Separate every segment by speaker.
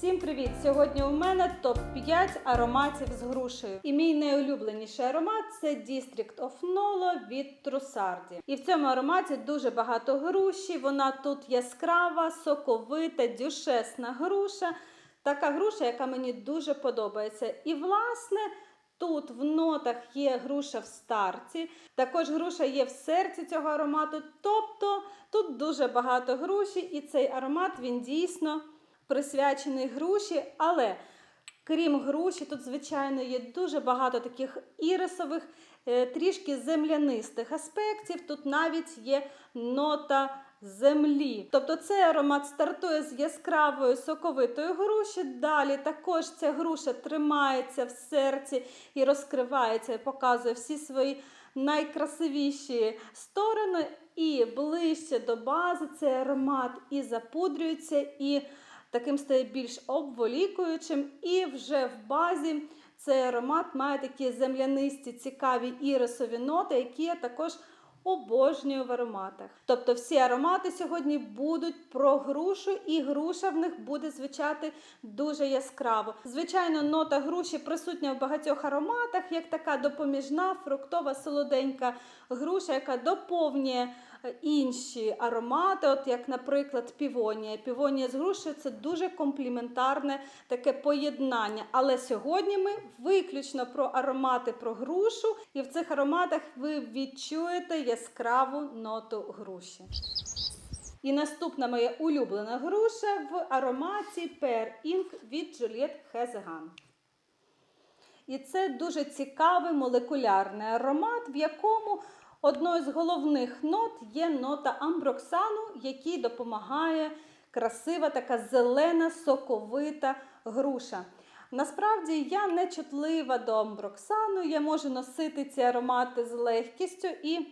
Speaker 1: Всім привіт! Сьогодні у мене топ-5 ароматів з грушею. І мій найулюбленіший аромат це District of Nolo від Трусарді. І в цьому ароматі дуже багато груші. Вона тут яскрава, соковита, дюшесна груша. Така груша, яка мені дуже подобається. І власне. Тут в нотах є груша в старті, також груша є в серці цього аромату. Тобто тут дуже багато груші, і цей аромат він дійсно присвячений груші. Але крім груші, тут, звичайно, є дуже багато таких ірисових, е, трішки землянистих аспектів. Тут навіть є нота землі. Тобто цей аромат стартує з яскравої соковитої груші. Далі також ця груша тримається в серці і розкривається, і показує всі свої найкрасивіші сторони. І ближче до бази цей аромат і запудрюється, і таким стає більш обволікуючим. І вже в базі цей аромат має такі землянисті, цікаві ірисові ноти, які я також обожнюю в ароматах. Тобто всі аромати сьогодні будуть про грушу, і груша в них буде звучати дуже яскраво. Звичайно, нота груші присутня в багатьох ароматах, як така допоміжна, фруктова, солоденька груша, яка доповнює інші аромати, от як, наприклад, півонія. Півонія з грушею це дуже компліментарне таке поєднання. Але сьогодні ми виключно про аромати про грушу, і в цих ароматах ви відчуєте яскраву ноту груші. І наступна моя улюблена груша в ароматі Pear Ink від Juliette Hezegan. І це дуже цікавий молекулярний аромат, в якому одною з головних нот є нота амброксану, який допомагає красива така зелена соковита груша. Насправді я не чутлива до амброксану, я можу носити ці аромати з легкістю. І,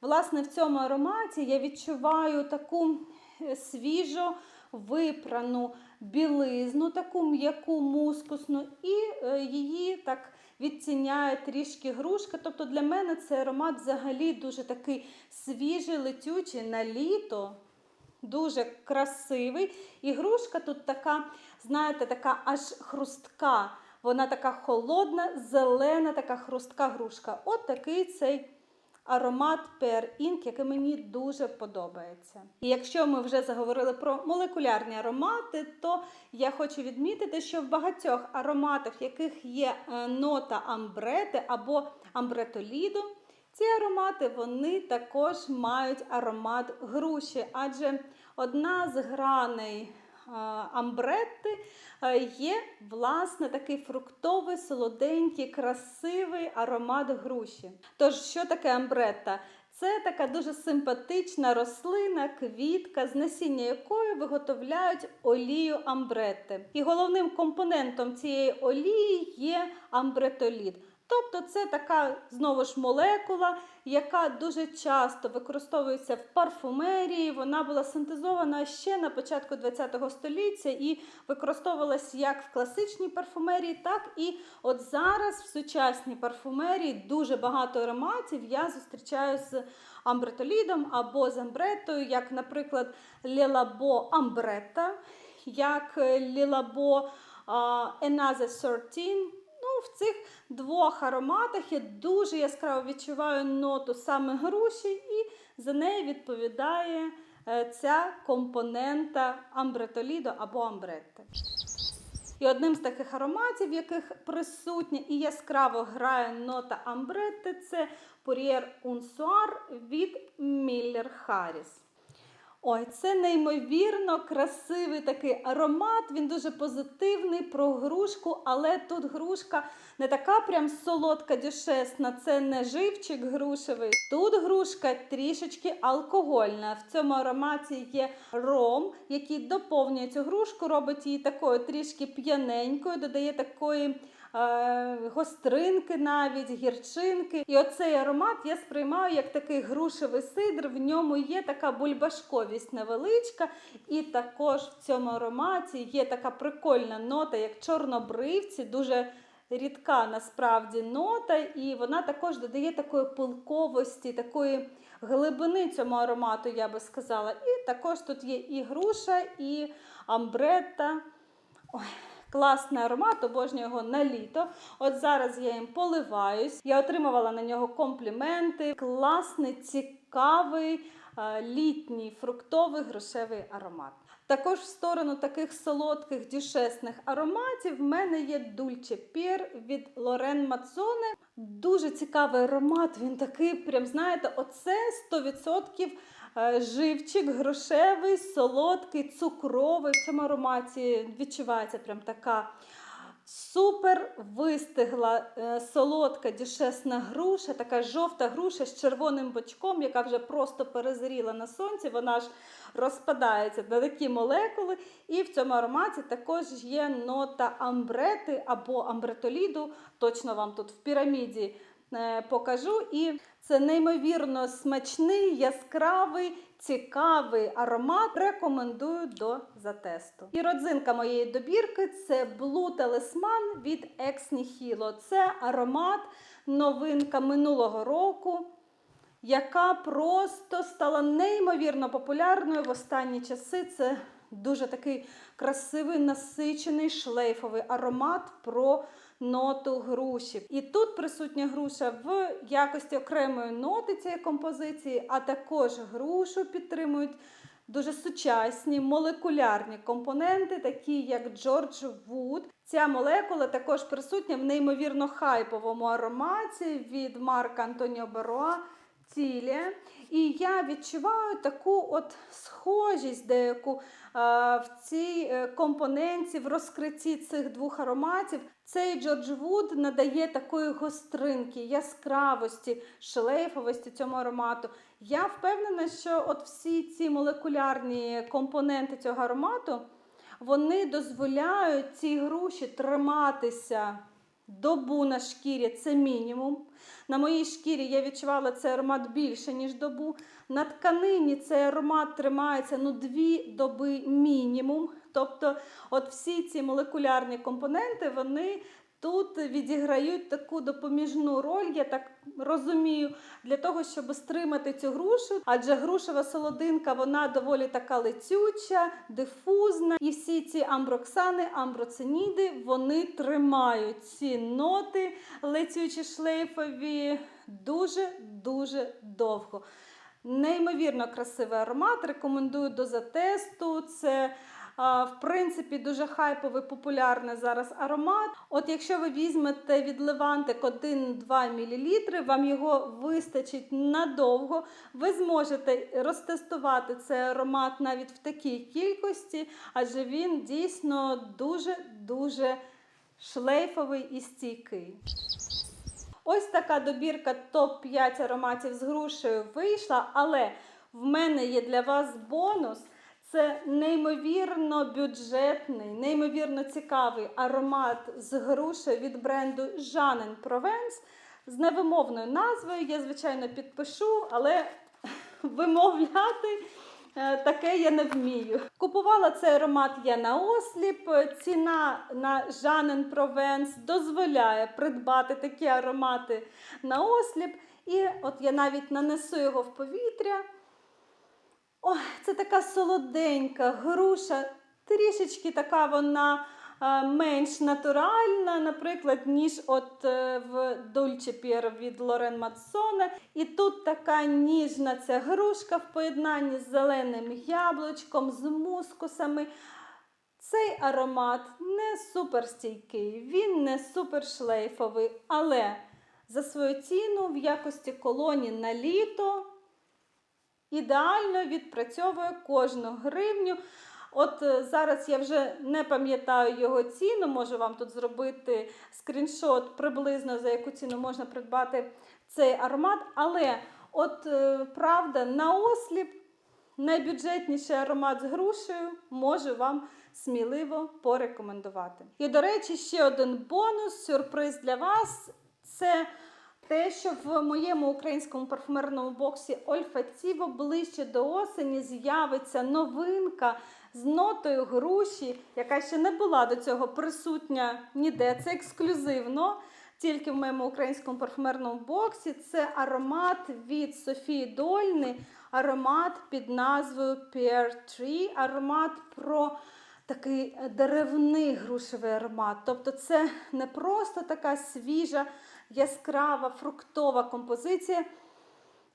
Speaker 1: власне, в цьому ароматі я відчуваю таку е, свіжо випрану білизну, таку м'яку мускусну, і е, її так відціняє трішки грушка. Тобто для мене цей аромат взагалі дуже такий свіжий, летючий на літо. Дуже красивий. І грушка тут така, знаєте, така аж хрустка. Вона така холодна, зелена, така хрустка грушка. От такий цей аромат Pear Ink, який мені дуже подобається. І якщо ми вже заговорили про молекулярні аромати, то я хочу відмітити, що в багатьох ароматах, в яких є е, нота амбрети або амбретоліду, ці аромати вони також мають аромат груші, адже одна з граней амбретти є, власне, такий фруктовий, солоденький, красивий аромат груші. Тож, що таке амбретта? Це така дуже симпатична рослина, квітка, з насіння якої виготовляють олію амбретти. І головним компонентом цієї олії є амбретолід. Тобто це така знову ж молекула, яка дуже часто використовується в парфумерії. Вона була синтезована ще на початку ХХ століття і використовувалась як в класичній парфумерії, так і от зараз в сучасній парфумерії дуже багато ароматів я зустрічаю з амбретолідом або з амбретою, як, наприклад, Лілабо Амбрета, як Лілабо Еназе 13. В цих двох ароматах я дуже яскраво відчуваю ноту саме груші, і за неї відповідає е, ця компонента амбретоліду або амбретти. І одним з таких ароматів, в яких присутня і яскраво грає нота амбретти, це Un Soir від Miller Harris. Ой, це неймовірно красивий такий аромат. Він дуже позитивний про грушку, але тут грушка не така прям солодка, дюшесна, це не живчик грушевий. Тут грушка трішечки алкогольна. В цьому ароматі є ром, який доповнює цю грушку, робить її такою трішки п'яненькою, додає такої. Е, гостринки навіть, гірчинки. І оцей аромат я сприймаю як такий грушевий сидр. В ньому є така бульбашковість невеличка. І також в цьому ароматі є така прикольна нота, як чорнобривці, дуже рідка насправді нота, і вона також додає такої пилковості, такої глибини цьому аромату, я би сказала. І також тут є і груша, і амбретта. Класний аромат, обожнюю його на літо. От зараз я їм поливаюсь. Я отримувала на нього компліменти. Класний, цікавий е, літній фруктовий грушевий аромат. Також в сторону таких солодких дішесних ароматів в мене є Дульче Пір від Лорен Мацоне. Дуже цікавий аромат. Він такий, прям знаєте, оце 100% е, живчик, грошевий, солодкий, цукровий. В цьому ароматі відчувається прям така. Супер вистигла е, солодка дюшесна груша, така жовта груша з червоним бочком, яка вже просто перезріла на сонці. Вона ж розпадається на такі молекули. І в цьому ароматі також є нота амбрети або амбретоліду. Точно вам тут в піраміді е, покажу. І це неймовірно смачний, яскравий, цікавий аромат. Рекомендую до затесту. І родзинка моєї добірки це Blue Talisman від Ex Nihilo. Це аромат, новинка минулого року. Яка просто стала неймовірно популярною в останні часи. Це дуже такий красивий насичений шлейфовий аромат про ноту груші. І тут присутня груша в якості окремої ноти цієї композиції, а також грушу підтримують дуже сучасні молекулярні компоненти, такі як George Wood. Ця молекула також присутня в неймовірно хайповому ароматі від Марка Антоніо Бероа. І я відчуваю таку от схожість деяку в цій е, компоненті, в розкритті цих двох ароматів. Цей Джордж Вуд надає такої гостринки, яскравості, шлейфовості цьому аромату. Я впевнена, що от всі ці молекулярні компоненти цього аромату вони дозволяють цій груші триматися добу на шкірі це мінімум. На моїй шкірі я відчувала цей аромат більше, ніж добу. На тканині цей аромат тримається ну, дві доби мінімум. Тобто, от всі ці молекулярні компоненти, вони тут відіграють таку допоміжну роль, я так розумію, для того, щоб стримати цю грушу. Адже грушева солодинка вона доволі така летюча, дифузна. І всі ці амброксани, амброциніди, вони тримають ці ноти летючі шлейфові дуже-дуже довго. Неймовірно красивий аромат. Рекомендую до затесту. Це в принципі, дуже хайповий, популярний зараз аромат. От якщо ви візьмете від Левантик 1-2 мл, вам його вистачить надовго. Ви зможете розтестувати цей аромат навіть в такій кількості, адже він дійсно дуже-дуже шлейфовий і стійкий. Ось така добірка топ-5 ароматів з грушею вийшла, але в мене є для вас бонус. Це неймовірно бюджетний, неймовірно цікавий аромат з грушею від бренду Жанен Провенс з невимовною назвою. Я, звичайно, підпишу, але вимовляти е, таке я не вмію. Купувала цей аромат я на осліп. Ціна на Жанен Провенс дозволяє придбати такі аромати на осліп. І от я навіть нанесу його в повітря. Ой, це така солоденька груша, трішечки така вона менш натуральна, наприклад, ніж от е, в Dolce Pier від Лорен Мацоне. І тут така ніжна ця грушка в поєднанні з зеленим яблучком, з мускусами. Цей аромат не суперстійкий, він не супершлейфовий, але за свою ціну в якості колоні на літо ідеально відпрацьовує кожну гривню. От е, зараз я вже не пам'ятаю його ціну, можу вам тут зробити скріншот приблизно за яку ціну можна придбати цей аромат. Але, от е, правда, на осліп найбюджетніший аромат з грушею можу вам сміливо порекомендувати. І, до речі, ще один бонус, сюрприз для вас це те, що в моєму українському парфумерному боксі Ольфатіво ближче до осені з'явиться новинка з нотою груші, яка ще не була до цього присутня ніде. Це ексклюзивно. Тільки в моєму українському парфумерному боксі це аромат від Софії Дольни, аромат під назвою Pear Tree, аромат про такий деревний грушевий аромат. Тобто це не просто така свіжа, яскрава, фруктова композиція.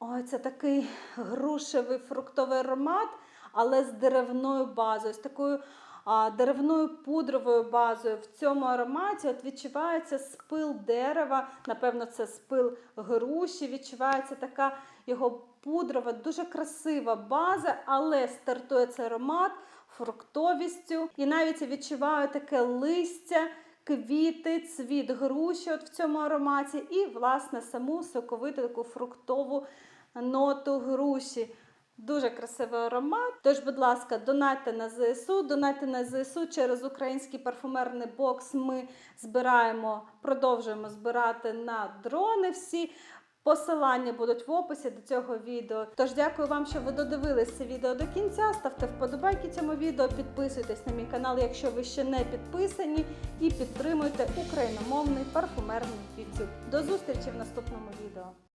Speaker 1: Ой, це такий грушевий фруктовий аромат, але з деревною базою, з такою а, деревною пудровою базою. В цьому ароматі от відчувається спил дерева, напевно, це спил груші, відчувається така його пудрова, дуже красива база, але стартує цей аромат фруктовістю. І навіть я відчуваю таке листя, квіти, цвіт груші от в цьому ароматі, і, власне, саму соковиту таку фруктову ноту груші. Дуже красивий аромат. Тож, будь ласка, донайте на ЗСУ, донайте на ЗСУ через український парфумерний бокс. Ми збираємо, продовжуємо збирати на дрони всі. Посилання будуть в описі до цього відео. Тож дякую вам, що ви додивились це відео до кінця. Ставте вподобайки цьому відео, підписуйтесь на мій канал, якщо ви ще не підписані, і підтримуйте україномовний парфумерний YouTube. До зустрічі в наступному відео.